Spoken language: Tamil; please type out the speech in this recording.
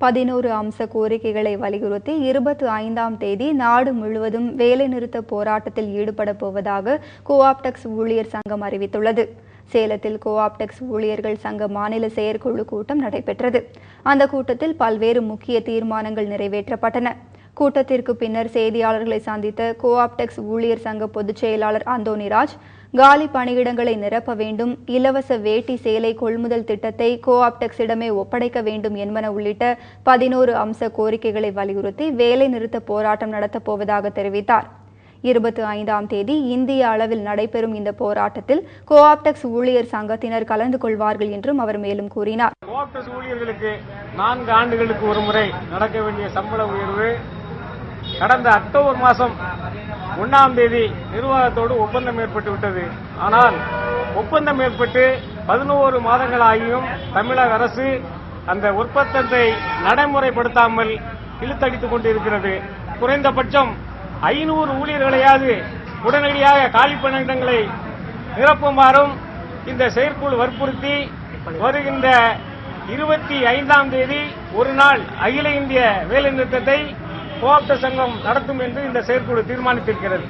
பதினோரு அம்ச கோரிக்கைகளை வலியுறுத்தி இருபத்தி ஐந்தாம் தேதி நாடு முழுவதும் வேலைநிறுத்த போராட்டத்தில் ஈடுபட போவதாக கோஆப்டெக்ஸ் ஊழியர் சங்கம் அறிவித்துள்ளது. சேலத்தில் கோஆப்டெக்ஸ் ஊழியர்கள் சங்க மாநில செயற்குழு கூட்டம் நடைபெற்றது. அந்த கூட்டத்தில் பல்வேறு முக்கிய தீர்மானங்கள் நிறைவேற்றப்பட்டன. கூட்டத்திற்கு பின்னர் செய்தியாளர்களை சந்தித்த கோஆப்டெக்ஸ் ஊழியர் சங்க பொதுச் செயலாளர் அந்தோணிராஜ் காலி பணியிடங்களை நிரப்ப வேண்டும் இலவச வேட்டி சேலை கொள்முதல் திட்டத்தை கோஆப்டெக்ஸிடமே ஒப்படைக்க வேண்டும் என்பன உள்ளிட்ட பதினோரு அம்ச கோரிக்கைகளை வலியுறுத்தி வேலை நிறுத்த போராட்டம் நடத்தப் போவதாக தெரிவித்தார். இருபத்தி ஐந்தாம் தேதி இந்திய அளவில் நடைபெறும் இந்த போராட்டத்தில் கோஆப்டெக்ஸ் ஊழியர் சங்கத்தினர் கலந்து கொள்வார்கள் என்றும் அவர் மேலும் கூறினார். கோஆப்டெக்ஸ் ஊழியர்களுக்கு நான்கு ஆண்டுகளுக்கு ஒரு முறை நடக்க வேண்டிய சம்பள உயர்வு கடந்த அக்டோபர் மாதம் ஒன்னாம் தேதி நிர்வாகத்தோடு ஒப்பந்தம் ஏற்பட்டு விட்டது. ஆனால் ஒப்பந்தம் ஏற்பட்டு பதினோரு மாதங்களாகியும் தமிழக அரசு அந்த ஒப்பந்தத்தை நடைமுறைப்படுத்தாமல் இழுத்தடித்துக் கொண்டிருக்கிறது. குறைந்தபட்சம் ஐநூறு ஊழியர்களையாவது உடனடியாக காலி பணியிடங்களை நிரப்புமாறும் இந்த செயற்குழு வற்புறுத்தி வருகின்ற இருபத்தி ஐந்தாம் தேதி ஒரு நாள் அகில இந்திய வேலைநிறுத்தத்தை கோஆப்ட சங்கம் நடத்தும் என்று இந்த செயற்குழு தீர்மானித்திருக்கிறது.